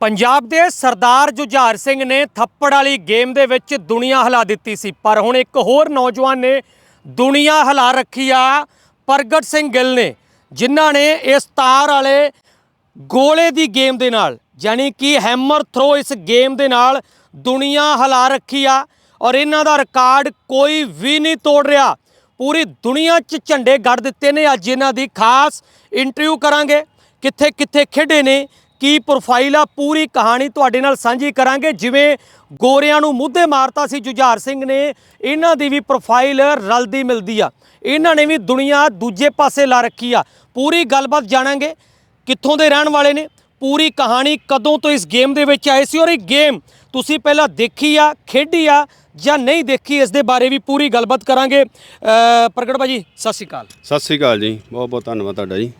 ਪੰਜਾਬ ਦੇ ਸਰਦਾਰ ਜੁਝਾਰ ਸਿੰਘ ਨੇ ਥੱਪੜ ਵਾਲੀ ਗੇਮ ਦੇ ਵਿੱਚ ਦੁਨੀਆ ਹਿਲਾ ਦਿੱਤੀ ਸੀ, ਪਰ ਹੁਣ ਇੱਕ ਹੋਰ ਨੌਜਵਾਨ ਨੇ ਦੁਨੀਆ ਹਿਲਾ ਰੱਖੀ ਆ, ਪ੍ਰਗਟ ਸਿੰਘ ਗਿੱਲ ਨੇ, ਜਿਨ੍ਹਾਂ ਨੇ ਇਸ ਤਾਰ ਵਾਲੇ ਗੋਲੇ ਦੀ ਗੇਮ ਦੇ ਨਾਲ, ਯਾਨੀ ਕਿ ਹੈਮਰ ਥਰੋ ਇਸ ਗੇਮ ਦੇ ਨਾਲ ਦੁਨੀਆ ਹਿਲਾ ਰੱਖੀ ਆ ਔਰ ਇਹਨਾਂ ਦਾ ਰਿਕਾਰਡ ਕੋਈ ਵੀ ਨਹੀਂ ਤੋੜ ਰਿਹਾ। ਪੂਰੀ ਦੁਨੀਆ 'ਚ ਝੰਡੇ ਗੱਡ ਦਿੱਤੇ ਨੇ, ਅੱਜ ਇਹਨਾਂ ਦੀ ਖਾਸ ਇੰਟਰਵਿਊ ਕਰਾਂਗੇ ਕਿੱਥੇ ਕਿੱਥੇ ਖੇਡੇ ਨੇ ਕੀ ਪ੍ਰੋਫਾਈਲ ਆ ਪੂਰੀ ਕਹਾਣੀ ਤੁਹਾਡੇ ਨਾਲ ਸਾਂਝੀ ਕਰਾਂਗੇ। ਜਿਵੇਂ ਗੋਰਿਆਂ ਨੂੰ ਮੁੱਦੇ ਮਾਰਤਾ ਸੀ ਜੁਝਾਰ ਸਿੰਘ ਨੇ ਇਹਨਾਂ ਦੀ ਵੀ ਪ੍ਰੋਫਾਈਲ ਰਲਦੀ ਮਿਲਦੀ ਆ। ਇਹਨਾਂ ਨੇ ਵੀ ਦੁਨੀਆ ਦੂਜੇ ਪਾਸੇ ਲਾ ਰੱਖੀ ਆ। ਪੂਰੀ ਗੱਲਬਾਤ ਜਾਣਾਂਗੇ ਕਿੱਥੋਂ ਦੇ ਰਹਿਣ ਵਾਲੇ ਨੇ। ਪੂਰੀ ਕਹਾਣੀ ਕਦੋਂ ਤੋਂ ਇਸ ਗੇਮ ਦੇ ਵਿੱਚ ਆਏ ਸੀ ਔਰ ਇਹ ਗੇਮ ਤੁਸੀਂ ਪਹਿਲਾਂ ਦੇਖੀ ਆ ਖੇਡੀ ਆ ਜਾਂ ਨਹੀਂ ਦੇਖੀ ਇਸ ਦੇ ਬਾਰੇ ਵੀ ਪੂਰੀ ਗੱਲਬਾਤ ਕਰਾਂਗੇ। ਅ, ਪ੍ਰਗਟ ਭਾਜੀ ਸਤਿ ਸ਼੍ਰੀ ਅਕਾਲ। ਸਤਿ ਸ੍ਰੀ ਅਕਾਲ ਜੀ। ਬਹੁਤ ਬਹੁਤ ਧੰਨਵਾਦ ਤੁਹਾਡਾ ਜੀ।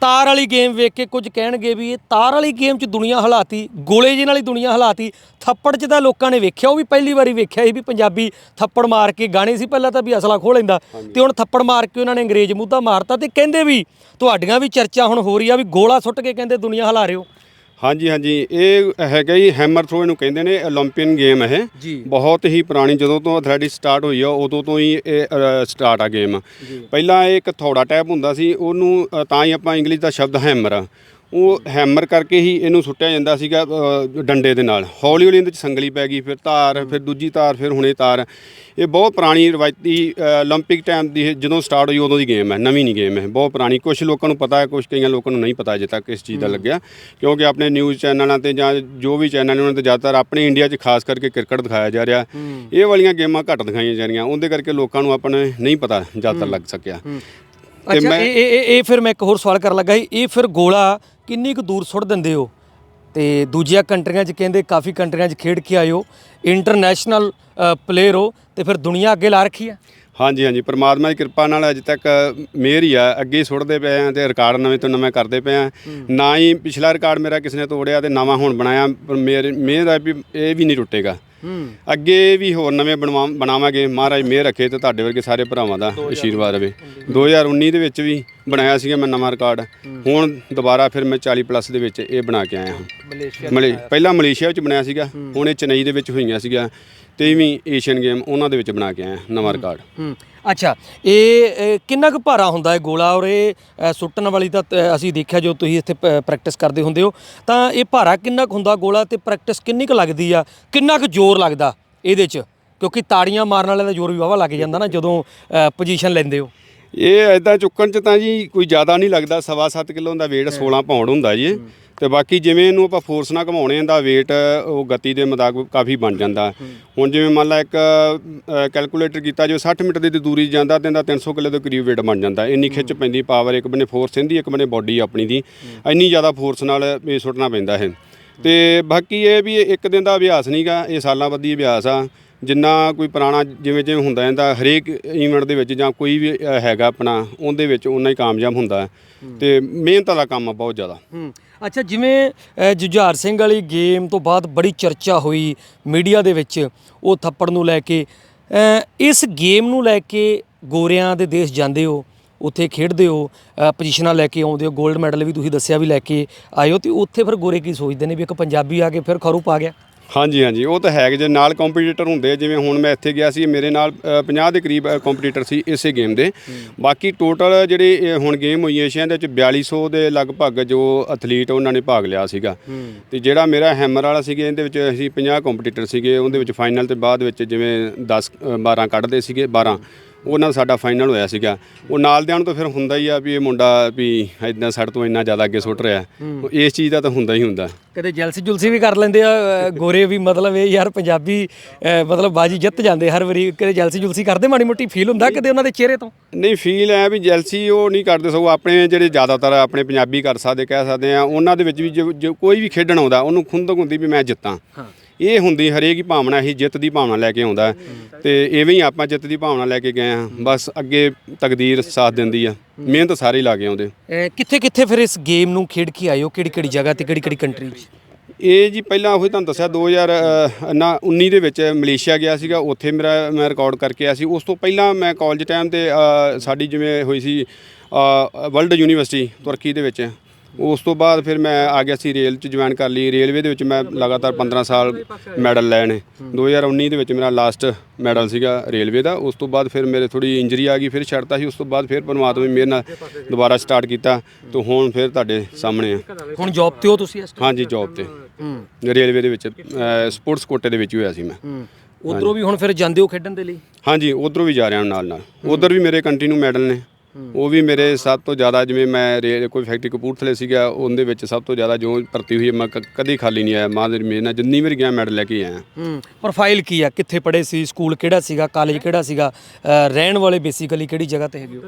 ਤਾਰ ਵਾਲੀ ਗੇਮ ਵੇਖ ਕੇ ਕੁਝ ਕਹਿਣਗੇ ਵੀ ਇਹ ਤਾਰ ਵਾਲੀ ਗੇਮ 'ਚ ਦੁਨੀਆ ਹਲਾਤੀ ਗੋਲੇ ਜੀ ਨਾਲ ਹੀ ਦੁਨੀਆ ਹਲਾਤੀ। ਥੱਪੜ 'ਚ ਤਾਂ ਲੋਕਾਂ ਨੇ ਵੇਖਿਆ ਉਹ ਵੀ ਪਹਿਲੀ ਵਾਰੀ ਵੇਖਿਆ ਸੀ ਵੀ ਪੰਜਾਬੀ ਥੱਪੜ ਮਾਰ ਕੇ ਗਾਣੇ ਸੀ ਪਹਿਲਾਂ ਤਾਂ ਵੀ ਅਸਲਾ ਖੋਹ ਲੈਂਦਾ। ਤੇ ਹੁਣ ਥੱਪੜ ਮਾਰ ਕੇ ਉਹਨਾਂ ਨੇ ਅੰਗਰੇਜ਼ ਮੁੱਦਾ ਮਾਰਤਾ ਤੇ ਕਹਿੰਦੇ ਵੀ ਤੁਹਾਡੀਆਂ ਵੀ ਚਰਚਾ ਹੁਣ ਹੋ ਰਹੀ ਆ ਵੀ ਗੋਲਾ ਸੁੱਟ ਕੇ ਕਹਿੰਦੇ ਦੁਨੀਆ ਹਲਾ ਰਹੇ ਹੋ। ਹਾਂਜੀ ਹਾਂਜੀ। ਇਹ ਹੈਗਾ ਜੀ ਹੈਮਰ ਥਰੋ ਇਹਨੂੰ ਕਹਿੰਦੇ ਨੇ 올림픽ਨ ਗੇਮ ਹੈ ਬਹੁਤ ਹੀ ਪੁਰਾਣੀ ਜਦੋਂ ਤੋਂ ਐਥਲੈਟਿਕ ਸਟਾਰਟ ਹੋਈ ਆ ਉਦੋਂ ਤੋਂ ਹੀ ਇਹ ਸਟਾਰਟ ਆ ਗੇਮ ਪਹਿਲਾਂ ਇਹ ਇੱਕ ਥੋੜਾ ਟੈਪ ਹੁੰਦਾ ਸੀ ਉਹਨੂੰ ਤਾਂ ਹੀ ਆਪਾਂ ਇੰਗਲਿਸ਼ ਦਾ ਸ਼ਬਦ ਹੈਮਰ ਉਹ ਹੈਮਰ ਕਰਕੇ ਹੀ ਇਹਨੂੰ ਸੁੱਟਿਆ ਜਾਂਦਾ ਸੀਗਾ ਅ, ਡੰਡੇ ਦੇ ਨਾਲ ਹੌਲੀ ਹੌਲੀ ਇਹਦੇ ਵਿੱਚ ਸੰਗਲੀ ਪੈ ਗਈ ਫਿਰ ਤਾਰ ਫਿਰ ਦੂਜੀ ਤਾਰ ਫਿਰ ਹੁਣੇ ਤਾਰ ਇਹ ਬਹੁਤ ਪੁਰਾਣੀ ਰਵਾਇਤੀ 올림픽 ਟਾਈਮ ਦੀ ਇਹ ਜਦੋਂ ਸਟਾਰਟ ਹੋਈ ਉਦੋਂ ਦੀ ਗੇਮ ਹੈ ਨਵੀਂ ਨਹੀਂ ਗੇਮ ਹੈ ਬਹੁਤ ਪੁਰਾਣੀ ਕੁਝ ਲੋਕਾਂ ਨੂੰ ਪਤਾ ਹੈ ਕੁਝ ਕਈਆਂ ਲੋਕਾਂ ਨੂੰ ਨਹੀਂ ਪਤਾ ਅਜੇ ਤੱਕ ਇਸ ਚੀਜ਼ ਦਾ ਲੱਗਿਆ ਕਿਉਂਕਿ ਆਪਣੇ ਨਿਊਜ਼ ਚੈਨਲਾਂ ਤੇ ਜਾਂ ਜੋ ਵੀ ਚੈਨਲ ਨੇ ਉਹਨਾਂ ਤੇ ਜ਼ਿਆਦਾਤਰ ਆਪਣੇ ਇੰਡੀਆ 'ਚ ਖਾਸ ਕਰਕੇ ਕ੍ਰਿਕਟ ਦਿਖਾਇਆ ਜਾ ਰਿਹਾ ਇਹ ਵਾਲੀਆਂ ਗੇਮਾਂ ਘੱਟ ਦਿਖਾਈਆਂ ਜਾ ਰਹੀਆਂ ਉਹਦੇ ਕਰਕੇ ਲੋਕਾਂ ਨੂੰ ਆਪਣੇ ਨਹੀਂ ਪਤਾ ਜ਼ਿਆਦਾਤਰ ਲੱਗ ਸਕਿਆ ਤੇ ਅੱਛਾ ਮੈਂ ਇਹ ਇਹ ਇਹ- ਇਹ ਫਿਰ ਮੈਂ ਇੱਕ ਹੋਰ ਸਵਾਲ ਕਰਨ ਲੱਗਾ ਸੀ। ਇਹ ਫਿਰ ਗੋਲਾ ਕਿੰਨੀ ਕੁ ਦੂਰ ਸੁੱਟ ਦਿੰਦੇ ਹੋ? ਤੇ ਦੂਜੀਆਂ ਕੰਟਰੀਆਂ 'ਚ ਕਹਿੰਦੇ ਕਾਫੀ ਕੰਟਰੀਆਂ 'ਚ ਖੇਡ ਕੇ ਆਏ ਹੋ। ਇੰਟਰਨੈਸ਼ਨਲ ਪਲੇਅਰ ਹੋ ਤੇ ਫਿਰ ਦੁਨੀਆ ਅੱਗੇ ਲਾ ਰੱਖੀ ਆ। ਹਾਂਜੀ ਹਾਂਜੀ ਪ੍ਰਮਾਤਮਾ ਦੀ ਕਿਰਪਾ ਨਾਲ ਅਜੇ ਤੱਕ ਮਿਹਰ ਹੀ ਆ। ਅੱਗੇ ਹੀ ਸੁੱਟਦੇ ਪਏ ਆ ਤੇ ਰਿਕਾਰਡ ਨਵੇਂ ਤੋਂ ਨਵੇਂ ਕਰਦੇ ਪਏ ਆ। ਨਾ ਹੀ ਪਿਛਲਾ ਰਿਕਾਰਡ ਮੇਰਾ ਕਿਸੇ ਨੇ ਤੋੜਿਆ ਤੇ ਨਵਾਂ ਹੁਣ ਬਣਾਇਆ ਪਰ ਮੇਰੇ ਮਿਹਰ ਆ ਵੀ ਇਹ ਵੀ ਨਹੀਂ ਟੁੱਟੇਗਾ। ਅੱਗੇ ਵੀ ਹੋਰ ਨਵੇਂ ਬਣਵਾ- ਬਣਾਵਾਂਗੇ। ਮਹਾਰਾਜ ਮਿਹਰ ਰੱਖੇ ਤੇ ਤੁਹਾਡੇ ਵਰਗੇ ਸਾਰੇ ਭਰਾਵਾਂ ਦਾ ਆਸ਼ੀਰਵਾਦ ਰਵੇ। 2019 ਦੇ ਵਿੱਚ ਵੀ ਬਣਾਇਆ ਸੀਗਾ ਮੈਂ ਨਵਾਂ ਰਿਕਾਰਡ। ਹੁਣ ਦੁਬਾਰਾ ਫਿਰ ਮੈਂ 40 ਪਲੱਸ ਦੇ ਵਿੱਚ ਇਹ ਬਣਾ ਕੇ ਆਇਆ ਹਾਂ। ਮਲੇਸ਼ੀਆ ਮਲੇ ਪਹਿਲਾਂ ਮਲੇਸ਼ੀਆ ਵਿੱਚ ਬਣਾਇਆ ਸੀਗਾ। ਹੁਣ ਇਹ ਚੇਨਈ ਦੇ ਵਿੱਚ ਹੋਈਆਂ ਸੀਗਾ ਤੇਵੀਂ ਏਸ਼ੀਅਨ ਗੇਮ ਉਹਨਾਂ ਦੇ ਵਿੱਚ ਬਣਾ ਕੇ ਆਇਆ ਨਵਾਂ ਰਿਕਾਰਡ ਹੂੰ ਅੱਛਾ ਇਹ ਇਹ ਕਿੰਨਾ ਕੁ ਭਾਰਾ ਹੁੰਦਾ ਹੈ ਗੋਲਾ? ਔਰ ਇਹ ਅ, ਸੁੱਟਣ ਵਾਲੀ ਤਾਂ ਅ, ਅਸੀਂ ਦੇਖਿਆ ਜੋ ਤੁਸੀਂ ਇੱਥੇ ਪ੍ਰੈਕਟਿਸ ਕਰਦੇ ਹੁੰਦੇ ਹੋ ਤਾਂ ਇਹ ਭਾਰਾ ਕਿੰਨਾ ਕੁ ਹੁੰਦਾ ਗੋਲਾ ਤੇ ਪ੍ਰੈਕਟਿਸ ਕਿੰਨੀ ਕੁ ਲੱਗਦੀ ਆ? ਕਿੰਨਾ ਕੁ ਜ਼ੋਰ ਲੱਗਦਾ ਇਹਦੇ 'ਚ? ਕਿਉਂਕਿ ਤਾੜੀਆਂ ਮਾਰਨ ਵਾਲੇ ਦਾ ਜ਼ੋਰ ਵੀ ਵਾਵਾ ਲੱਗ ਜਾਂਦਾ ਨਾ ਜਦੋਂ ਪੋਜੀਸ਼ਨ ਲੈਂਦੇ ਹੋ। ਇਹ ਐਦਾਂ ਚੁੱਕਣ ਚ ਤਾਂ ਜੀ ਕੋਈ ਜ਼ਿਆਦਾ ਨਹੀਂ ਲੱਗਦਾ ਸਵਾ ਸੱਤ ਕਿਲੋ ਦਾ weight 16 ਪਾਉਂਡ ਹੁੰਦਾ ਜੀ। ਇਹ। ਤੇ ਬਾਕੀ ਜਿਵੇਂ ਇਹਨੂੰ ਆਪਾਂ ਫੋਰਸ ਨਾਲ ਘਮਾਉਣੇ ਦਾ weight ਉਹ ਗਤੀ ਦੇ ਮੁਤਾਬਕ ਕਾਫੀ ਬਣ ਜਾਂਦਾ। ਹੁਣ ਜਿਵੇਂ ਮੰਨ ਲਾ ਇੱਕ ਕੈਲਕੂਲੇਟਰ ਕੀਤਾ ਜੋ 60 ਮੀਟਰ ਦੀ ਦੂਰੀ ਜਾਂਦਾ ਤੇ ਇਹਦਾ 300 ਕਿਲੋ ਦੇ ਕਰੀਬ weight ਬਣ ਜਾਂਦਾ। ਇੰਨੀ ਖਿੱਚ ਪੈਂਦੀ ਪਾਵਰ ਇੱਕ ਬੰਨੇ ਫੋਰਸ ਇਹਦੀ ਇੱਕ ਬੰਨੇ ਬਾਡੀ ਆਪਣੀ ਦੀ। ਇੰਨੀ ਜ਼ਿਆਦਾ ਫੋਰਸ ਨਾਲ ਇਹ ਸੁੱਟਣਾ ਪੈਂਦਾ ਹੈ ਤੇ ਬਾਕੀ ਇਹ ਵੀ ਇਹ ਇੱਕ ਦਿਨ ਦਾ ਅਭਿਆਸ ਨਹੀਂਗਾ ਇਹ ਸਾਲਾਂ ਬੱਧੀ ਅਭਿਆਸ ਆ। ਜਿੰਨਾ ਕੋਈ ਪੁਰਾਣਾ ਜਿਵੇਂ ਜਿਵੇਂ ਹੁੰਦਾ ਜਾਂਦਾ ਹਰੇਕ ਈਵੈਂਟ ਦੇ ਵਿੱਚ ਜਾਂ ਕੋਈ ਵੀ ਅ, ਹੈਗਾ ਆਪਣਾ ਉਹਦੇ ਵਿੱਚ ਉਨਾ ਹੀ ਕਾਮਯਾਬ ਹੁੰਦਾ ਹੈ। ਤੇ ਮਿਹਨਤ ਵਾਲਾ ਕੰਮ ਆ ਬਹੁਤ ਜ਼ਿਆਦਾ। ਹੂੰ। ਅੱਛਾ ਜਿਵੇਂ ਅ, ਜੁਝਾਰ ਸਿੰਘ ਵਾਲੀ ਗੇਮ ਤੋਂ ਬਾਅਦ ਬੜੀ ਚਰਚਾ ਹੋਈ ਮੀਡੀਆ ਦੇ ਵਿੱਚ ਉਹ ਥੱਪੜ ਨੂੰ ਲੈ ਕੇ। ਅ, ਇਸ ਗੇਮ ਨੂੰ ਲੈ ਕੇ ਗੋਰਿਆਂ ਦੇ ਦੇਸ਼ ਜਾਂਦੇ ਹੋ ਉੱਥੇ ਖੇਡਦੇ ਹੋ ਅ, ਪੋਜੀਸ਼ਨਾਂ ਲੈ ਕੇ ਆਉਂਦੇ ਹੋ 골ਡ ਮੈਡਲ ਵੀ ਤੁਸੀਂ ਦੱਸਿਆ ਵੀ ਲੈ ਕੇ ਹੋ ਤੇ ਉੱਥੇ ਫਿਰ ਗੋਰੇ ਕੀ ਸੋਚਦੇ ਨੇ ਵੀ ਇੱਕ ਪੰਜਾਬੀ ਆ ਕੇ ਫਿਰ ਖਰੂ ਪਾ ਗਿਆ? ਹਾਂਜੀ ਹਾਂਜੀ। ਉਹ ਤਾਂ ਹੈ ਕਿ ਜੇ ਨਾਲ ਕੰਪੀਟੀਟਰ ਹੁੰਦੇ ਜਿਵੇਂ ਹੁਣ ਮੈਂ ਇੱਥੇ ਗਿਆ ਸੀ ਮੇਰੇ ਨਾਲ ਅ, 50 ਦੇ ਕਰੀਬ ਕੰਪੀਟੀਟਰ ਸੀ ਇਸੇ ਗੇਮ ਦੇ। ਬਾਕੀ ਟੋਟਲ ਜਿਹੜੇ ਹੁਣ ਗੇਮ ਹੋਈ ਏਸ਼ੀਆ ਦੇ ਵਿੱਚ 4200 ਦੇ ਲਗਭਗ ਜੋ ਐਥਲੀਟ ਉਹਨਾਂ ਨੇ ਭਾਗ ਲਿਆ ਸੀਗਾ। ਤੇ ਜਿਹੜਾ ਮੇਰਾ ਹੈਮਰ ਵਾਲਾ ਸੀਗੇ ਇਹਦੇ ਵਿੱਚ ਅਸੀਂ 50 ਕੰਪੀਟੀਟਰ ਸੀਗੇ ਉਹਦੇ ਵਿੱਚ ਫਾਈਨਲ ਤੇ ਬਾਅਦ ਵਿੱਚ ਜਿਵੇਂ 10 ਅ, 12 ਕੱਢਦੇ ਸੀਗੇ 12 ਉਹਨਾਂ ਦਾ ਸਾਡਾ ਫਾਈਨਲ ਹੋਇਆ ਸੀਗਾ। ਉਹ ਨਾਲਦਿਆਂ ਨੂੰ ਤਾਂ ਫਿਰ ਹੁੰਦਾ ਹੀ ਆ ਵੀ ਇਹ ਮੁੰਡਾ ਵੀ ਇਦਾਂ ਸਾਡੇ ਤੋਂ ਇੰਨਾ ਜ਼ਿਆਦਾ ਅੱਗੇ ਸੁੱਟ ਰਿਹਾ। ਇਸ ਚੀਜ਼ ਦਾ ਤਾਂ ਹੁੰਦਾ ਹੀ ਹੁੰਦਾ। ਕਦੇ ਜੈਲਸੀ ਜੁਲਸੀ ਵੀ ਕਰ ਲੈਂਦੇ ਆ ਗੋਰੇ ਵੀ ਮਤਲਬ ਇਹ ਯਾਰ ਪੰਜਾਬੀ ਮਤਲਬ ਬਾਜੀ ਜਿੱਤ ਜਾਂਦੇ ਹਰ ਵਾਰੀ। ਕਦੇ ਜੈਲਸੀ ਜੁਲਸੀ ਕਰਦੇ ਮਾੜੀ ਮੋਟੀ? ਫੀਲ ਹੁੰਦਾ ਕਦੇ ਉਹਨਾਂ ਦੇ ਚਿਹਰੇ ਤੋਂ? ਨਹੀਂ ਫੀਲ ਹੈ ਵੀ ਜੈਲਸੀ ਉਹ ਨਹੀਂ ਕਰਦੇ ਸਗੋਂ ਆਪਣੇ ਜਿਹੜੇ ਜ਼ਿਆਦਾਤਰ ਆਪਣੇ ਪੰਜਾਬੀ ਕਰ ਸਕਦੇ ਕਹਿ ਸਕਦੇ ਆ ਉਹਨਾਂ ਦੇ ਵਿੱਚ ਵੀ ਜੋ- ਜੋ ਕੋਈ ਵੀ ਖੇਡਣ ਆਉਂਦਾ ਉਹਨੂੰ ਖੁੰਦਕ ਹੁੰਦੀ ਵੀ ਮੈਂ ਜਿੱਤਾਂ। ਇਹ ਹੁੰਦੀ ਹਰੇਕ ਹੀ ਭਾਵਨਾ ਹੀ ਜਿੱਤ ਦੀ ਭਾਵਨਾ ਲੈ ਕੇ ਆਉਂਦਾ ਤੇ ਐਵੇਂ ਹੀ ਆਪਾਂ ਜਿੱਤ ਦੀ ਭਾਵਨਾ ਲੈ ਕੇ ਗਏ ਆ ਬਸ ਅੱਗੇ ਤਕਦੀਰ ਸਾਥ ਦਿੰਦੀ ਆ। ਮਿਹਨਤ ਸਾਰੇ ਲਾ ਕੇ ਆਉਂਦੇ। ਕਿੱਥੇ ਕਿੱਥੇ ਫਿਰ ਇਸ ਗੇਮ ਨੂੰ ਖੇਡ ਕੇ ਹੋ? ਕਿਹੜੀ ਕਿਹੜੀ ਜਗ੍ਹਾ ਤੇ ਕਿਹੜੀ ਕਿਹੜੀ ਕੰਟਰੀ 'ਚ? ਇਹ ਜੀ ਪਹਿਲਾਂ ਉਹੀ ਤੁਹਾਨੂੰ ਦੱਸਿਆ 2000 ਅ, ਨਾ 19 ਦੇ ਵਿੱਚ ਮਲੇਸ਼ੀਆ ਗਿਆ ਸੀਗਾ। ਉੱਥੇ ਮੇਰਾ ਮੈਂ ਰਿਕਾਰਡ ਕਰਕੇ ਆਇਆ ਸੀ। ਉਸ ਤੋਂ ਪਹਿਲਾਂ ਮੈਂ ਕਾਲਜ ਟਾਈਮ ਤੇ ਸਾਡੀ ਜਿਵੇਂ ਹੋਈ ਸੀ ਵਰਲਡ ਯੂਨੀਵਰਸਿਟੀ ਤੁਰਕੀ ਦੇ ਵਿੱਚ। ਉਸ ਤੋਂ ਬਾਅਦ ਫਿਰ ਮੈਂ ਆ ਗਿਆ ਸੀ ਰੇਲ 'ਚ ਜੁਆਇਨ ਕਰ ਲਈ। ਰੇਲਵੇ ਦੇ ਵਿੱਚ ਮੈਂ ਲਗਾਤਾਰ 15 ਸਾਲ ਮੈਡਲ ਨੇ 2019 ਦੇ ਵਿੱਚ ਮੇਰਾ ਲਾਸਟ ਮੈਡਲ ਸੀਗਾ ਰੇਲਵੇ ਦਾ। ਉਸ ਤੋਂ ਬਾਅਦ ਫਿਰ ਮੇਰੇ ਥੋੜੀ ਇੰਜਰੀ ਆ ਗਈ ਫਿਰ ਛੱਡਤਾ ਸੀ। ਉਸ ਤੋਂ ਬਾਅਦ ਫਿਰ ਪਰਮਾਤਮਾ ਨੇ ਮੇਰੇ ਨਾਲ ਦੁਬਾਰਾ ਸਟਾਰਟ ਕੀਤਾ। ਤੇ ਹੁਣ ਫਿਰ ਤੁਹਾਡੇ ਸਾਹਮਣੇ ਆ। ਹੁਣ ਜੌਬ ਤੇ ਹੋ ਤੁਸੀਂ ਇਸ ਹਾਂਜੀ ਜੌਬ ਤੇ। ਰੇਲਵੇ ਦੇ ਵਿੱਚ ਸਪੋਰਟਸ ਕੋਟੇ ਦੇ ਵਿੱਚ ਹੋਇਆ ਸੀ ਮੈਂ। ਉਧਰੋਂ ਵੀ ਹੁਣ ਫਿਰ ਜਾਂਦੇ ਹੋ ਖੇਡਣ ਦੇ ਲਈ? ਹਾਂਜੀ ਉਧਰੋਂ ਵੀ ਜਾ ਰਿਹਾ ਨਾਲ ਨਾਲ ਉਧਰ ਵੀ ਮੇਰੇ ਕੰਟੀਨਿਊ ਮੈਡਲ ਨੇ। ਉਹ ਵੀ ਮੇਰੇ ਸਭ ਤੋਂ ਜ਼ਿਆਦਾ ਜਿਵੇਂ ਮੈਂ ਰੇ- ਕੋਈ ਫੈਕਟਰੀ ਕਪੂਰਥਲੇ ਸੀਗਾ ਉਹਦੇ ਵਿੱਚ ਸਭ ਤੋਂ ਜ਼ਿਆਦਾ ਜੋ ਭਰਤੀ ਹੋਈ ਹੈ, ਮੈਂ ਕ- ਕਦੀ ਖਾਲੀ ਨਹੀਂ ਆਇਆ। ਮਾਂ ਦੇ ਮੇਰੇ ਨਾਲ ਜਿੰਨੀ ਵਾਰ ਗਿਆ ਮੈਡਲ ਲੈ ਕੇ ਆਇਆ। ਹੂੰ ਪ੍ਰੋਫਾਈਲ ਕੀ ਆ? ਕਿੱਥੇ ਪੜ੍ਹੇ ਸੀ? ਸਕੂਲ ਕਿਹੜਾ ਸੀਗਾ? ਕਾਲਜ ਕਿਹੜਾ ਸੀਗਾ? ਅਹ ਰਹਿਣ ਵਾਲੇ ਬੇਸਿਕਲੀ ਕਿਹੜੀ ਜਗ੍ਹਾ ਤੇ ਹੈਗੇ ਹੋ?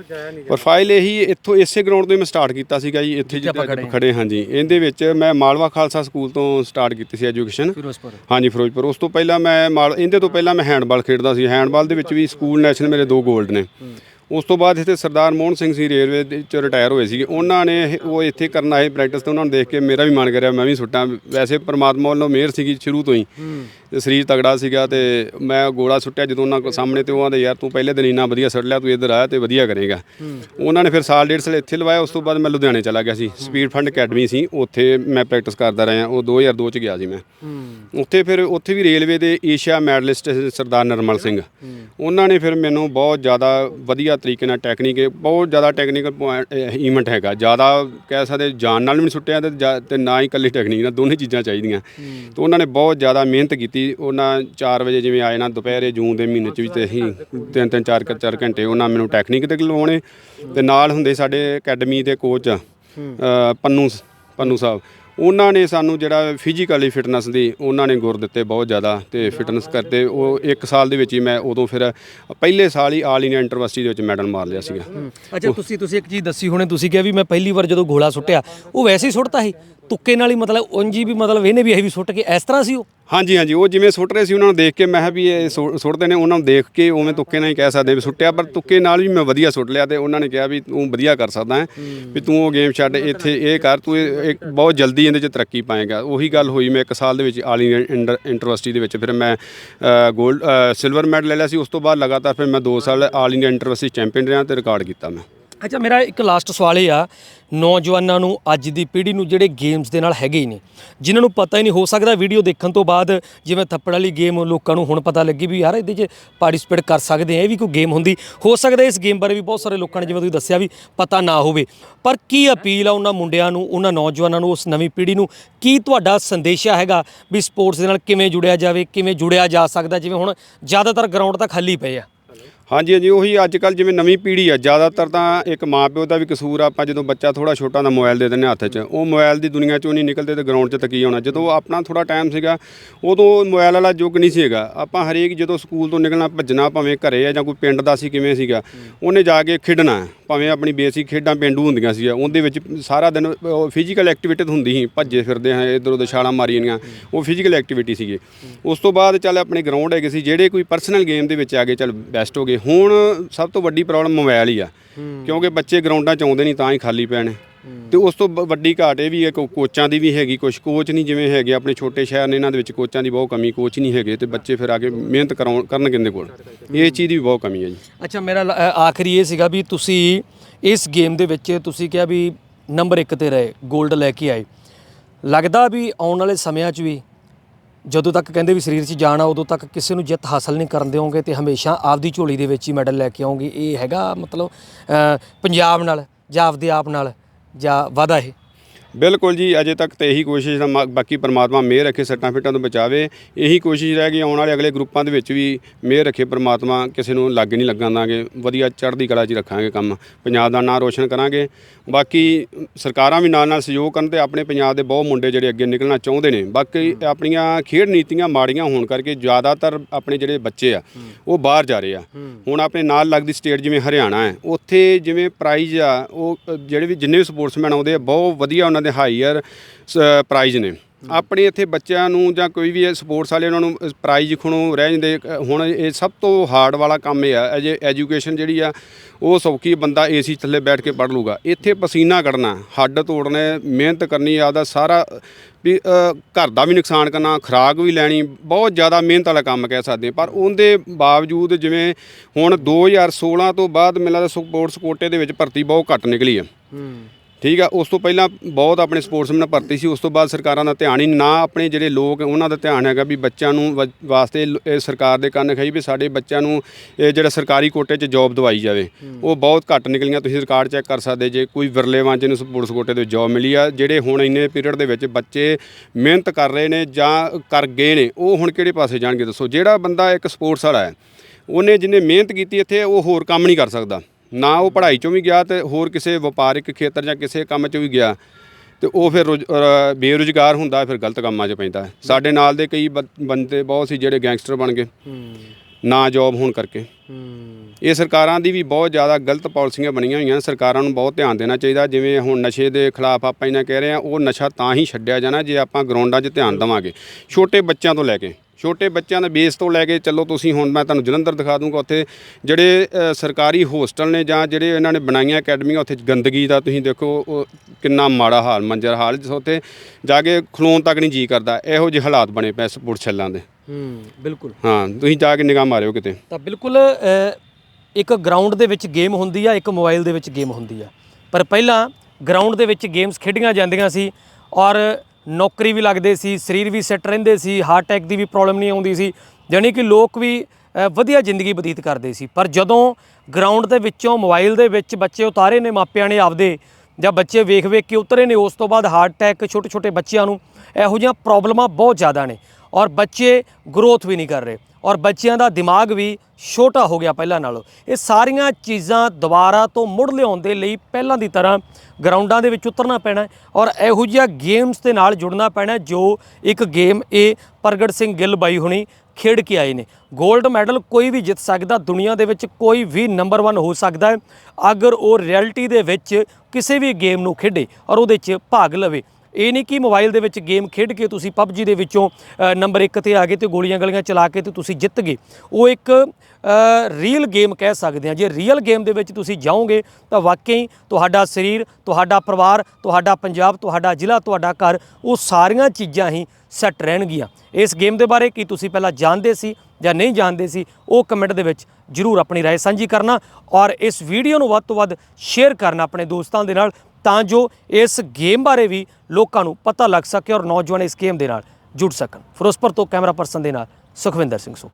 ਪ੍ਰੋਫਾਈਲ ਇਹੀ ਇੱਥੋਂ ਇਸੇ ਗਰਾਊਂਡ ਤੋਂ ਹੀ ਮੈਂ ਸਟਾਰਟ ਕੀਤਾ ਸੀਗਾ ਜੀ ਇੱਥੇ ਆਪਾਂ ਜਿੱਥੇ ਖੜੇ ਖੜੇ ਹਾਂਜੀ ਇਹਦੇ ਵਿੱਚ ਮੈਂ ਮਾਲਵਾ ਖਾਲਸਾ ਸਕੂਲ ਤੋਂ ਸਟਾਰਟ ਕੀਤੀ ਸੀ ਐਜੂਕੇਸ਼ਨ ਫਿਰੋਜ਼ਪੁਰ। ਹਾਂਜੀ ਫਿਰੋਜ਼ਪੁਰ। ਉਸ ਤੋਂ ਪਹਿਲਾਂ ਮੈਂ ਮਾਲ ਇਹਦੇ ਤੋਂ ਪਹਿਲਾਂ ਮੈਂ ਹੈਂਡਬਾਲ ਖੇਡਦਾ ਸੀ। ਹੈਂਡਬਾਲ ਦੇ ਵਿੱਚ ਵੀ ਸਕੂਲ ਨੈਸ਼ਨਲ ਮੇਰੇ ਦੋ 골ਡ ਨੇ ਉਸ ਤੋਂ ਬਾਅਦ ਇੱਥੇ ਸਰਦਾਰ ਮੋਹਨ ਸਿੰਘ ਸੀ ਰੇਲਵੇ ਦੇ ਚ ਰਿਟਾਇਰ ਹੋਏ ਸੀਗੇ। ਉਹਨਾਂ ਨੇ ਇਹ- ਉਹ ਇੱਥੇ ਕਰਨ ਆਏ ਪ੍ਰੈਕਟਿਸ ਤੇ ਉਹਨਾਂ ਨੂੰ ਦੇਖ ਕੇ ਮੇਰਾ ਵੀ ਮਨ ਕਰਿਆ, ਮੈਂ ਵੀ ਸੁੱਟਾਂ। ਵੈਸੇ ਪਰਮਾਤਮਾ ਵੱਲੋਂ ਮਿਹਰ ਸੀਗੀ ਸ਼ੁਰੂ ਤੋਂ ਹੀ। ਤੇ ਸਰੀਰ ਤਗੜਾ ਸੀਗਾ ਤੇ ਮੈਂ ਗੋਲਾ ਸੁੱਟਿਆ ਜਦੋਂ ਉਹਨਾਂ ਕੋ ਸਾਹਮਣੇ ਤੇ ਉਹ ਆਂਦੇ, ਯਾਰ ਤੂੰ ਪਹਿਲੇ ਦਿਨ ਇੰਨਾ ਵਧੀਆ ਸੁੱਟ ਲਿਆ, ਤੂੰ ਇੱਧਰ ਆਇਆ ਤੇ ਵਧੀਆ ਕਰੇਗਾ। ਉਹਨਾਂ ਨੇ ਫਿਰ ਸਾਲ ਡੇਢ ਸਾਲ ਇੱਥੇ ਲਵਾਇਆ, ਉਸ ਤੋਂ ਬਾਅਦ ਮੈਂ ਲੁਧਿਆਣੇ ਚਲਾ ਗਿਆ ਸੀ। ਸਪੀਡ ਫੰਡ ਅਕੈਡਮੀ ਸੀ, ਉੱਥੇ ਮੈਂ ਪ੍ਰੈਕਟਿਸ ਕਰਦਾ ਰਿਹਾ, ਉਹ 2002 ਚ ਗਿਆ ਸੀ ਮੈਂ। ਉੱਥੇ ਫਿਰ ਉੱਥੇ ਵੀ ਰੇਲਵੇ ਦੇ ਏਸ਼ੀਆ ਮੈਡਲਿਸਟ ਸਰਦਾਰ ਨਰਮਲ ਸਿੰਘ। ਉਹਨਾਂ ਨੇ ਫਿਰ ਮੈਨੂੰ ਬਹੁਤ ਜ਼ਿਆਦਾ ਵਧੀਆ ਤਰੀਕੇ ਨਾਲ ਟੈਕਨੀਕ ਬਹੁਤ ਜ਼ਿਆਦਾ ਟੈਕਨੀਕਲ ਪੁਆਇੰਟ ਈਵੈਂਟ ਹੈਗਾ। ਜ਼ਿਆਦਾ ਕਹਿ ਸਕਦੇ ਜਾਨ ਨਾਲ ਵੀ ਨਹੀਂ ਸੁੱਟਿਆ ਤੇ ਜਾ- ਤੇ ਨਾ ਹੀ ਇਕੱਲੀ ਟੈਕਨੀਕ ਨਾਲ ਦੋਨੇ ਚੀਜ਼ਾਂ ਚਾਹੀਦੀਆਂ। ਤੇ ਉਹਨਾਂ ਨੇ ਬਹੁਤ ਜ਼ਿਆਦਾ ਮਿਹਨਤ ਕੀਤੀ। ਉਹਨਾਂ 4 ਵਜੇ ਜਿਵੇਂ ਆਏ ਨਾ, ਦੁਪਹਿਰੇ ਜੂਨ ਦੇ ਮਹੀਨੇ ਚ ਵੀ ਤੇ ਅਸੀਂ ਤਿੰਨ ਤਿੰਨ, ਚਾਰ ਚਾਰ ਘੰਟੇ ਉਹਨਾਂ ਮੈਨੂੰ ਟੈਕਨੀਕ ਤੇ ਲਵਾਉਣੇ ਤੇ ਨਾਲ ਹੁੰਦੇ ਸਾਡੇ ਅਕੈਡਮੀ ਦੇ ਕੋਚ ਪੰਨੂ ਪੰਨੂ ਸਾਹਿਬ। ਉਹਨਾਂ ਨੇ ਸਾਨੂੰ ਜਿਹੜਾ ਫਿਜ਼ੀਕਲੀ ਫਿਟਨੈਸ ਦੀ ਉਹਨਾਂ ਨੇ ਗੁਰ ਦਿੱਤੇ ਬਹੁਤ ਜ਼ਿਆਦਾ ਤੇ ਫਿਟਨੈਸ ਕਰਦੇ ਉਹ ਇੱਕ ਸਾਲ ਦੇ ਵਿੱਚ ਹੀ ਮੈਂ ਉਦੋਂ ਫਿਰ ਪਹਿਲੇ ਸਾਲ ਹੀ ਆਲ ਇੰਡੀਆ ਇੰਟਰਵਰਸਿਟੀ ਦੇ ਵਿੱਚ ਮੈਡਲ ਮਾਰ ਲਿਆ ਸੀਗਾ। ਅੱਛਾ, ਤੁਸੀਂ ਤੁਸੀਂ ਇੱਕ ਚੀਜ਼ ਦੱਸੀ ਹੁਣੇ, ਤੁਸੀਂ ਕਿਹਾ ਵੀ ਮੈਂ ਪਹਿਲੀ ਵਾਰ ਜਦੋਂ ਗੋਲਾ ਸੁੱਟਿਆ, ਉਹ ਵੈਸੇ ਹੀ ਸੁੱਟਤਾ ਸੀ? ਤੁੱਕੇ ਨਾਲ ਹੀ ਮਤਲਬ ਹੀ ਵੀ ਮਤਲਬ ਇਹਨੇ ਵੀ ਇਹ ਵੀ ਸੁੱਟ ਕੇ ਇਸ ਤਰ੍ਹਾਂ ਸੀ ਉਹ? ਹਾਂਜੀ ਹਾਂਜੀ ਉਹ ਜਿਵੇਂ ਸੁੱਟ ਰਹੇ ਸੀ ਉਹਨਾਂ ਨੂੰ ਦੇਖ ਕੇ ਮੈਂ ਕਿਹਾ ਵੀ ਇਹ ਸੁ- ਸੁੱਟਦੇ ਨੇ ਉਹਨਾਂ ਨੂੰ ਦੇਖ ਕੇ ਉਵੇਂ ਤੁੱਕੇ ਨਾਲ ਹੀ ਕਹਿ ਸਕਦੇ ਵੀ ਸੁੱਟਿਆ ਪਰ ਤੁੱਕੇ ਨਾਲ ਵੀ ਮੈਂ ਵਧੀਆ ਸੁੱਟ ਲਿਆ ਤੇ ਉਹਨਾਂ ਨੇ ਕਿਹਾ ਵੀ ਤੂੰ ਵਧੀਆ ਕਰ ਸਕਦਾ ਹੈ ਵੀ ਤੂੰ ਉਹ ਗੇਮ ਛੱਡ ਇੱਥੇ ਇਹ ਕਰ ਤੂੰ ਇਹ- ਇੱਕ ਬਹੁਤ ਜਲਦੀ ਇਹਦੇ 'ਚ ਤਰੱਕੀ ਪਾਏਗਾ। ਉਹੀ ਗੱਲ ਹੋਈ ਮੈਂ ਇੱਕ ਸਾਲ ਦੇ ਵਿੱਚ ਆਲ ਇੰਟਰਵਰਸਿਟੀ ਦੇ ਵਿੱਚ ਫਿਰ ਮੈਂ ਗੋਲਡ ਸਿਲਵਰ ਮੈਡਲ ਲੈ ਲਿਆ ਸੀ ਉਸ ਤੋਂ ਬਾਅਦ ਲਗਾਤਾਰ ਫਿਰ ਮੈਂ 2 ਸਾਲ ਆਲ ਇੰਡੀਆ ਇੰਟਰਵਰਸਿਟੀ ਚੈਂਪੀਅਨ ਰਿਹਾ ਤੇ ਰਿਕਾਰਡ ਕੀਤਾ ਮੈਂ। ਅੱਛਾ, ਮੇਰਾ ਇੱਕ ਲਾਸਟ ਸਵਾਲ ਇਹ ਆ। ਨੌਜਵਾਨਾਂ ਨੂੰ ਅੱਜ ਦੀ ਪੀੜ੍ਹੀ ਨੂੰ ਜਿਹੜੇ ਗੇਮਸ ਦੇ ਨਾਲ ਹੈਗੇ ਹੀ ਨਹੀਂ ਜਿਨ੍ਹਾਂ ਨੂੰ ਪਤਾ ਹੀ ਨਹੀਂ, ਹੋ ਸਕਦਾ ਵੀਡੀਓ ਦੇਖਣ ਤੋਂ ਬਾਅਦ ਜਿਵੇਂ ਥੱਪੜ ਵਾਲੀ ਗੇਮ ਲੋਕਾਂ ਨੂੰ ਹੁਣ ਪਤਾ ਲੱਗੀ ਵੀ ਯਾਰ ਇਹਦੇ 'ਚ ਪਾਰਟਿਸਿਪੇਟ ਕਰ ਸਕਦੇ ਆ, ਇਹ ਵੀ ਕੋਈ ਗੇਮ ਹੁੰਦੀ। ਹੋ ਸਕਦਾ ਇਸ ਗੇਮ ਬਾਰੇ ਵੀ ਬਹੁਤ ਸਾਰੇ ਲੋਕਾਂ ਨੇ, ਜਿਵੇਂ ਤੁਸੀਂ ਦੱਸਿਆ ਵੀ ਪਤਾ ਨਾ ਹੋਵੇ। ਪਰ ਕੀ ਅਪੀਲ ਆ ਉਹਨਾਂ ਮੁੰਡਿਆਂ ਨੂੰ, ਉਹਨਾਂ ਨੌਜਵਾਨਾਂ ਨੂੰ, ਉਸ ਨਵੀਂ ਪੀੜ੍ਹੀ ਨੂੰ? ਕੀ ਤੁਹਾਡਾ ਸੰਦੇਸ਼ਾ ਹੈਗਾ ਵੀ ਸਪੋਰਟਸ ਦੇ ਨਾਲ ਕਿਵੇਂ ਜੁੜਿਆ ਜਾਵੇ, ਕਿਵੇਂ ਜੁੜਿਆ ਜਾ ਸਕਦਾ? ਜਿਵੇਂ ਹੁਣ ਜ਼ਿਆਦਾਤਰ ਗਰਾਊਂਡ ਤਾਂ ਖਾਲੀ ਪਏ ਆ। ਹਾਂਜੀ ਹਾਂਜੀ, ਉਹੀ ਅੱਜ ਕੱਲ ਜਿਵੇਂ ਨਵੀਂ ਪੀੜ੍ਹੀ ਆ, ਜ਼ਿਆਦਾਤਰ ਤਾਂ ਇੱਕ ਮਾਪਿਓ ਦਾ ਵੀ ਕਸੂਰ ਆ, ਆਪਾਂ ਜਦੋਂ ਬੱਚਾ ਥੋੜਾ ਛੋਟਾ ਦਾ ਮੋਬਾਈਲ ਦੇ ਦਿੰਦੇ ਹੱਥ 'ਚ। ਉਹ ਮੋਬਾਈਲ ਦੀ ਦੁਨੀਆ 'ਚੋਂ ਨਹੀਂ ਨਿਕਲਦੇ ਤੇ ਗਰਾਊਂਡ 'ਚ ਤਾਂ ਕੀ ਆਉਣਾ ਜਦੋਂ ਆਪਣਾ ਥੋੜਾ ਟਾਈਮ ਸੀਗਾ, ਉਦੋਂ ਮੋਬਾਈਲ ਵਾਲਾ ਯੁੱਗ ਨਹੀਂ ਸੀ ਹੈਗਾ। ਆਪਾਂ ਹਰੇਕ ਜਦੋਂ ਸਕੂਲ ਤੋਂ ਨਿਕਲਣਾ, ਭੱਜਣਾ ਭਾਵੇਂ ਘਰੇ ਆ ਜਾਂ ਕੋਈ ਪਿੰਡ ਦਾ ਸੀ ਕਿਵੇਂ ਸੀਗਾ, ਉਹਨੇ ਜਾ ਕੇ ਖੇਡਣਾ। ਭਾਵੇਂ ਆਪਣੀ ਬੇਸਿਕ ਖੇਡਾਂ ਪਿੰਡੂ ਹੁੰਦੀਆਂ ਸੀ ਉਹਦੇ ਵਿੱਚ ਸਾਰਾ ਦਿਨ ਫਿਜ਼ੀਕਲ ਐਕਟੀਵਿਟੀ ਹੁੰਦੀ ਸੀ, ਭੱਜੇ ਫਿਰਦੇ ਹਾਂ, ਇਧਰ ਉਧਰ ਛਾਲਾਂ ਮਾਰੀਆਂ ਉਹ ਫਿਜ਼ੀਕਲ ਐਕਟੀਵਿਟੀ ਸੀਗੀ। ਉਸ ਤੋਂ ਬਾਅਦ ਚੱਲ ਆਪਣੇ ਗਰਾਊਂਡ ਹੈਗੇ ਸੀ, ਜਿਹੜੇ ਕੋਈ ਪਰਸਨਲ ਗੇਮ ਦੇ ਵਿੱਚ ਆ ਗਏ, ਚੱਲ ਬੈਸਟ ਹੋ ਗਏ ਹੁਣ ਸਭ ਤੋਂ ਵੱਡੀ ਪ੍ਰੋਬਲਮ ਮੋਬਾਈਲ ਹੀ ਆ। ਕਿਉਂਕਿ ਬੱਚੇ ਗਰਾਊਂਡਾਂ ਚ ਆਉਂਦੇ ਨਹੀਂ ਤਾਂ ਹੀ ਖਾਲੀ ਪੈਣੇ ਤੇ ਉਸ ਤੋਂ ਵੱਡੀ ਘਾਟ ਇਹ ਵੀ ਹੈ ਕਿ ਕੋਚਾਂ ਦੀ ਵੀ ਹੈਗੀ ਕੁਝ ਕੋਚ ਨਹੀਂ ਜਿਵੇਂ ਹੈਗੇ ਆਪਣੇ ਛੋਟੇ ਸ਼ਹਿਰ ਨੇ ਇਹਨਾਂ ਦੇ ਵਿੱਚ ਕੋਚਾਂ ਦੀ ਬਹੁਤ ਕਮੀ ਕੋਚ ਨਹੀਂ ਹੈਗੇ ਤੇ ਬੱਚੇ ਫਿਰ ਆ ਕੇ ਮਿਹਨਤ ਕਰਾਉਣ ਕਰਨ ਕਿੰਦੇ ਕੋਲ? ਇਹ ਚੀਜ਼ ਦੀ ਵੀ ਬਹੁਤ ਕਮੀ ਹੈ ਜੀ। ਅੱਛਾ ਮੇਰਾ ਆਖਰੀ ਇਹ ਸੀਗਾ ਵੀ ਤੁਸੀਂ ਇਸ ਗੇਮ ਦੇ ਵਿੱਚ ਤੁਸੀਂ ਕਿਹਾ ਵੀ ਨੰਬਰ 1 ਤੇ ਰਹੇ 골ਡ ਲੈ ਕੇ ਆਏ। ਲੱਗਦਾ ਵੀ ਆਉਣ ਵਾਲੇ ਸਮਿਆਂ 'ਚ ਵੀ ਜਦੋਂ ਤੱਕ ਕਹਿੰਦੇ ਵੀ ਸਰੀਰ 'ਚ ਜਾਣ ਆ, ਉਦੋਂ ਤੱਕ ਕਿਸੇ ਨੂੰ ਜਿੱਤ ਹਾਸਲ ਨਹੀਂ ਕਰਨ ਦਿਓਗੇ ਤੇ ਹਮੇਸ਼ਾ ਆਪਦੀ ਝੋਲੀ ਦੇ ਵਿੱਚ ਹੀ ਮੈਡਲ ਲੈ ਕੇ ਆਉਂਗੇ ਇਹ ਹੈਗਾ ਮਤਲਬ ਪੰਜਾਬ ਨਾਲ ਜਾਂ ਆਪਦੇ ਆਪ ਨਾਲ ਜਾਂ ਵਾਦਾ ਇਹ। ਬਿਲਕੁਲ ਜੀ, ਅਜੇ ਤੱਕ ਤੇ ਇਹੀ ਕੋਸ਼ਿਸ਼ ਦਾ ਬਾਕੀ ਪਰਮਾਤਮਾ ਮਿਹਰ ਰੱਖੇ, ਸੱਟਾਂ ਫਿੱਟਾਂ ਤੋਂ ਬਚਾਵੇ। ਇਹੀ ਕੋਸ਼ਿਸ਼ ਰਹਿ ਗਈ, ਆਉਣ ਵਾਲੇ ਅਗਲੇ ਗਰੁੱਪਾਂ ਦੇ ਵਿੱਚ ਵੀ ਮਿਹਰ ਰੱਖੇ ਪਰਮਾਤਮਾ, ਕਿਸੇ ਨੂੰ ਲੱਗ ਨਹੀਂ ਲੱਗਣ ਦਾਂਗੇ। ਵਧੀਆ ਚੜ੍ਹਦੀ ਕਲਾ 'ਚ ਰੱਖਾਂਗੇ ਕੰਮ। ਪੰਜਾਬ ਦਾ ਨਾਂ ਰੋਸ਼ਨ ਕਰਾਂਗੇ। ਬਾਕੀ ਸਰਕਾਰਾਂ ਵੀ ਨਾਲ ਨਾਲ ਸਹਿਯੋਗ ਕਰਨ ਤੇ ਆਪਣੇ ਪੰਜਾਬ ਦੇ ਬਹੁਤ ਮੁੰਡੇ ਜਿਹੜੇ ਅੱਗੇ ਨਿਕਲਣਾ ਚਾਹੁੰਦੇ ਨੇ। ਬਾਕੀ ਆਪਣੀਆਂ ਖੇਡ ਨੀਤੀਆਂ ਮਾੜੀਆਂ ਹੋਣ ਕਰਕੇ ਜ਼ਿਆਦਾਤਰ ਆਪਣੇ ਜਿਹੜੇ ਬੱਚੇ ਆ, ਉਹ ਬਾਹਰ ਜਾ ਰਹੇ ਆ। ਹੁਣ ਆਪਣੇ ਨਾਲ ਲੱਗਦੀ ਸਟੇਟ ਜਿਵੇਂ ਹਰਿਆਣਾ ਹੈ, ਉੱਥੇ ਜਿਵੇਂ ਪ੍ਰਾਈਜ਼ ਆ, ਉਹ ਜਿਹੜੇ ਵੀ ਜਿੰਨੇ ਵੀ ਸਪੋਰਟਸਮੈਨ ਆਉਂਦੇ ਆ, ਬਹੁਤ ਵਧੀਆ ਉਹਨਾਂ ਦੇ ਹਾਈਅਰ ਪ੍ਰਾਈਜ਼ ਨੇ। ਆਪਣੇ ਇੱਥੇ ਬੱਚਿਆਂ ਨੂੰ ਜਾਂ ਕੋਈ ਵੀ ਸਪੋਰਟਸ ਵਾਲੇ ਉਹਨਾਂ ਨੂੰ ਪ੍ਰਾਈਜ਼ ਖੁਣੋਂ, ਰਹਿ ਜਾਂਦੇ ਹੁਣ ਇਹ ਸਭ ਤੋਂ ਹਾਰਡ ਵਾਲਾ ਕੰਮ ਇਹ ਆ, ਅਜੇ ਐਜੂਕੇਸ਼ਨ ਜਿਹੜੀ ਆ, ਉਹ ਸੌਖੀ ਬੰਦਾ ਏਸੀ ਥੱਲੇ ਬੈਠ ਕੇ ਪੜ੍ਹ ਲੂਗਾ ਇੱਥੇ ਪਸੀਨਾ ਕੱਢਣਾ, ਹੱਡ ਤੋੜਨੇ, ਮਿਹਨਤ ਕਰਨੀ, ਆਪਦਾ ਸਾਰਾ ਵੀ ਘਰ ਦਾ ਵੀ ਨੁਕਸਾਨ ਕਰਨਾ, ਖੁਰਾਕ ਵੀ ਲੈਣੀ, ਬਹੁਤ ਜ਼ਿਆਦਾ ਮਿਹਨਤ ਵਾਲਾ ਕੰਮ ਕਹਿ ਸਕਦੇ ਪਰ ਉਹਦੇ ਬਾਵਜੂਦ ਜਿਵੇਂ ਹੁਣ 2016 ਤੋਂ ਬਾਅਦ ਮੈਨੂੰ ਲੱਗਦਾ ਸਪੋਰਟਸ ਕੋਟੇ ਦੇ ਵਿੱਚ ਭਰਤੀ ਬਹੁਤ ਘੱਟ ਨਿਕਲੀ ਹੈ। ਠੀਕ ਆ, ਉਸ ਤੋਂ ਪਹਿਲਾਂ ਬਹੁਤ ਆਪਣੇ ਸਪੋਰਟਸਮੈਨ ਭਰਤੀ ਸੀ, ਉਸ ਤੋਂ ਬਾਅਦ ਸਰਕਾਰਾਂ ਦਾ ਧਿਆਨ ਹੀ ਨਾ ਆਪਣੇ ਜਿਹੜੇ ਲੋਕ ਉਹਨਾਂ ਦਾ ਧਿਆਨ ਹੈਗਾ ਵੀ ਬੱਚਿਆਂ ਨੂੰ ਵ- ਵਾਸਤੇ ਲ- ਇਹ ਸਰਕਾਰ ਦੇ ਕੰਨ ਖਾਈ ਵੀ ਸਾਡੇ ਬੱਚਿਆਂ ਨੂੰ ਇਹ ਜਿਹੜਾ ਸਰਕਾਰੀ ਕੋਟੇ 'ਚ ਜੌਬ ਦਵਾਈ ਜਾਵੇ। ਉਹ ਬਹੁਤ ਘੱਟ ਨਿਕਲੀਆਂ, ਤੁਸੀਂ ਰਿਕਾਰਡ ਚੈੱਕ ਕਰ ਸਕਦੇ ਜੇ ਕੋਈ ਵਿਰਲੇ ਵਾਂਝੇ ਨੂੰ ਸਪੋਰਟਸ ਕੋਟੇ ਦੇ ਜੌਬ ਮਿਲੀ ਆ, ਜਿਹੜੇ ਹੁਣ ਇੰਨੇ ਪੀਰੀਅਡ ਦੇ ਵਿੱਚ ਬੱਚੇ ਮਿਹਨਤ ਕਰ ਰਹੇ ਨੇ ਜਾਂ ਕਰ ਗਏ ਨੇ, ਉਹ ਹੁਣ ਕਿਹੜੇ ਪਾਸੇ ਜਾਣਗੇ ਦੱਸੋ? ਜਿਹੜਾ ਬੰਦਾ ਇੱਕ ਸਪੋਰਟਸ ਵਾਲਾ ਹੈ, ਉਹਨੇ ਜਿੰਨੇ ਮਿਹਨਤ ਕੀਤੀ ਇੱਥੇ, ਉਹ ਹੋਰ ਕੰਮ ਨਹੀਂ ਕਰ ਸਕਦਾ। ਨਾ ਉਹ ਪੜ੍ਹਾਈ ਚੋਂ ਵੀ ਗਿਆ ਤੇ ਹੋਰ ਕਿਸੇ ਵਪਾਰਿਕ ਖੇਤਰ ਜਾਂ ਕਿਸੇ ਕੰਮ 'ਚ ਵੀ ਗਿਆ ਤੇ ਉਹ ਫਿਰ ਰੁਜ਼- ਅਹ ਬੇਰੁਜ਼ਗਾਰ ਹੁੰਦਾ ਫਿਰ ਗਲਤ ਕੰਮਾਂ 'ਚ ਪੈਂਦਾ। ਹੈ। ਸਾਡੇ ਨਾਲ ਦੇ ਕਈ ਬ- ਬੰਦੇ ਬਹੁਤ ਸੀ ਜਿਹੜੇ ਗੈਂਗਸਟਰ ਬਣ ਗਏ। ਨਾ ਜੌਬ ਹੋਣ ਕਰਕੇ। ਇਹ ਸਰਕਾਰਾਂ ਦੀ ਵੀ ਬਹੁਤ ਜ਼ਿਆਦਾ ਗਲਤ ਪਾਲਿਸੀਆਂ ਬਣੀਆਂ ਹੋਈਆਂ ਸਰਕਾਰਾਂ ਨੂੰ ਬਹੁਤ ਧਿਆਨ ਦੇਣਾ ਚਾਹੀਦਾ। ਜਿਵੇਂ ਹੁਣ ਨਸ਼ੇ ਦੇ ਖਿਲਾਫ ਆਪਾਂ ਇਹਨਾਂ ਕਹਿ ਰਹੇ ਹਾਂ ਉਹ ਨਸ਼ਾ ਤਾਂ ਹੀ ਛੱਡਿਆ ਜਾਣਾ ਜੇ ਆਪਾਂ ਗਰਾਊਂਡਾਂ 'ਚ ਧਿਆਨ ਦੇਵਾਂਗੇ। ਛੋਟੇ ਬੱਚਿਆਂ ਤੋਂ ਲੈ ਕੇ। ਛੋਟੇ ਬੱਚਿਆਂ ਦੇ ਬੇਸ ਤੋਂ ਲੈ ਕੇ ਚੱਲੋ ਤੁਸੀਂ ਹੁਣ ਮੈਂ ਤੁਹਾਨੂੰ ਜਲੰਧਰ ਦਿਖਾ ਦੂੰਗਾ ਉੱਥੇ। ਜਿਹੜੇ ਸਰਕਾਰੀ ਹੋਸਟਲ ਨੇ ਜਾਂ ਜਿਹੜੇ ਇਹਨਾਂ ਨੇ ਬਣਾਈਆਂ ਅਕੈਡਮੀਆਂ ਉੱਥੇ ਗੰਦਗੀ ਦਾ ਤੁਸੀਂ ਦੇਖੋ ਕਿੰਨਾ ਮਾੜਾ ਹਾਲ ਮੰਜ਼ਰ ਹਾਲ ਜਿਸ ਉੱਥੇ ਜਾ ਕੇ ਖਲੋਣ ਤੱਕ ਨਹੀਂ ਜੀ ਕਰਦਾ। ਇਹੋ ਜਿਹੇ ਹਾਲਾਤ ਬਣੇ ਪਏ ਸਪੋਰਟ ਛੱਲਾਂ ਦੇ। ਹੂੰ ਬਿਲਕੁਲ। ਹਾਂ ਤੁਸੀਂ ਜਾ ਕੇ ਨਿਗਾਹ ਮਾਰਿਓ ਕਿਤੇ। ਤਾਂ ਬਿਲਕੁਲ ਇੱਕ ਗਰਾਊਂਡ ਦੇ ਵਿੱਚ ਗੇਮ ਹੁੰਦੀ ਆ ਇੱਕ ਮੋਬਾਈਲ ਦੇ ਵਿੱਚ ਗੇਮ ਹੁੰਦੀ ਆ। ਪਰ ਪਹਿਲਾਂ ਗਰਾਊਂਡ ਦੇ ਵਿੱਚ ਗੇਮਸ ਖੇਡੀਆਂ ਜਾਂਦੀਆਂ ਸੀ ਔਰ ਨੌਕਰੀ ਵੀ ਲੱਗਦੇ ਸੀ, ਸਰੀਰ ਵੀ ਸੈੱਟ ਰਹਿੰਦੇ ਸੀ ਹਾਰਟ ਅਟੈਕ ਦੀ ਵੀ ਪ੍ਰੋਬਲਮ ਨਹੀਂ ਆਉਂਦੀ ਸੀ, ਜਾਣੀ ਕਿ ਲੋਕ ਵੀ ਵਧੀਆ ਜ਼ਿੰਦਗੀ ਬਤੀਤ ਕਰਦੇ ਸੀ। ਪਰ ਜਦੋਂ ਗਰਾਊਂਡ ਦੇ ਵਿੱਚੋਂ ਮੋਬਾਈਲ ਦੇ ਵਿੱਚ ਬੱਚੇ ਉਤਾਰੇ ਨੇ, ਮਾਪਿਆਂ ਨੇ ਆਪਦੇ, ਜਾਂ ਬੱਚੇ ਵੇਖ ਵੇਖ ਕੇ ਉਤਰੇ ਨੇ, ਉਸ ਤੋਂ ਬਾਅਦ ਹਾਰਟ ਅਟੈਕ ਛੋਟੇ ਛੋਟੇ ਬੱਚਿਆਂ ਨੂੰ, ਇਹੋ ਜਿਹੀਆਂ ਪ੍ਰੋਬਲਮਾਂ ਬਹੁਤ ਜ਼ਿਆਦਾ ਨੇ। ਔਰ ਬੱਚੇ ਗਰੋਥ ਵੀ ਨਹੀਂ ਕਰ ਰਹੇ। ਔਰ ਬੱਚਿਆਂ ਦਾ ਦਿਮਾਗ ਵੀ ਛੋਟਾ ਹੋ ਗਿਆ ਪਹਿਲਾਂ ਨਾਲੋਂ। ਇਹ ਸਾਰੀਆਂ ਚੀਜ਼ਾਂ ਦੁਬਾਰਾ ਤੋਂ ਮੁੜ ਲਿਆਉਣ ਦੇ ਲਈ ਪਹਿਲਾਂ ਦੀ ਤਰ੍ਹਾਂ ਗਰਾਊਂਡਾਂ ਦੇ ਵਿੱਚ ਉਤਰਨਾ ਪੈਣਾ ਔਰ ਇਹੋ ਜਿਹਾ ਗੇਮਸ ਦੇ ਨਾਲ ਜੁੜਨਾ ਪੈਣਾ ਜੋ ਇੱਕ ਗੇਮ ਇਹ ਪ੍ਰਗਟ ਸਿੰਘ ਗਿੱਲ ਬਾਈ ਹੁਣੀ ਖੇਡ ਕੇ ਆਏ ਨੇ। 골ਡ ਮੈਡਲ ਕੋਈ ਵੀ ਜਿੱਤ ਸਕਦਾ, ਦੁਨੀਆ ਦੇ ਵਿੱਚ ਕੋਈ ਵੀ ਨੰਬਰ 1 ਹੋ ਸਕਦਾ ਹੈ। ਅਗਰ ਉਹ ਰਿਐਲਿਟੀ ਦੇ ਵਿੱਚ ਕਿਸੇ ਵੀ ਗੇਮ ਨੂੰ ਖੇਡੇ ਔਰ ਉਹਦੇ 'ਚ ਭਾਗ ਲਵੇ ਇਹ ਨਹੀਂ ਕਿ ਮੋਬਾਈਲ ਦੇ ਵਿੱਚ ਗੇਮ ਖੇਡ ਕੇ ਤੁਸੀਂ PUBG ਦੇ ਵਿੱਚੋਂ ਅ, ਨੰਬਰ 1 ਤੇ ਆ ਗਏ ਤੇ ਗੋਲੀਆਂ ਗਲੀਆਂ ਚਲਾ ਕੇ ਤੇ ਤੁਸੀਂ ਜਿੱਤ ਗਏ ਉਹ ਇੱਕ ਰੀਅਲ ਗੇਮ ਕਹਿ ਸਕਦੇ ਆ ਜੇ ਰੀਅਲ ਗੇਮ ਦੇ ਵਿੱਚ ਤੁਸੀਂ ਜਾਓਗੇ ਤਾਂ ਵਾਕਈ ਤੁਹਾਡਾ ਸਰੀਰ ਤੁਹਾਡਾ ਪਰਿਵਾਰ ਤੁਹਾਡਾ ਪੰਜਾਬ ਤੁਹਾਡਾ ਜ਼ਿਲ੍ਹਾ ਤੁਹਾਡਾ ਘਰ ਉਹ ਸਾਰੀਆਂ ਚੀਜ਼ਾਂ ਹੀ ਸੈੱਟ ਰਹਿਣਗੀਆਂ ਇਸ ਗੇਮ ਦੇ ਬਾਰੇ ਕੀ ਤੁਸੀਂ ਪਹਿਲਾਂ ਜਾਣਦੇ ਸੀ ਜਾਂ ਨਹੀਂ ਜਾਣਦੇ ਸੀ ਉਹ ਕਮੈਂਟ ਦੇ ਵਿੱਚ ਜਰੂਰ ਆਪਣੀ رائے ਸਾਂਝੀ ਕਰਨਾ ਔਰ ਇਸ ਵੀਡੀਓ ਨੂੰ ਵੱਧ ਤੋਂ ਵੱਧ ਸ਼ੇਅਰ ਕਰਨਾ ਆਪਣੇ ਦੋਸਤਾਂ ਦੇ ਨਾਲ ਤਾਂ ਜੋ ਇਸ ਗੇਮ ਬਾਰੇ ਵੀ ਲੋਕਾਂ ਨੂੰ ਪਤਾ ਲੱਗ ਸਕੇ ਔਰ ਨੌਜਵਾਨ ਇਸ ਗੇਮ ਦੇ ਨਾਲ ਜੁੜ ਸਕਣ। ਫਿਰੋਜ਼ਪੁਰ ਤੋਂ ਕੈਮਰਾ ਪਰਸਨ ਦੇ ਨਾਲ ਸੁਖਵਿੰਦਰ ਸਿੰਘ ਸੋ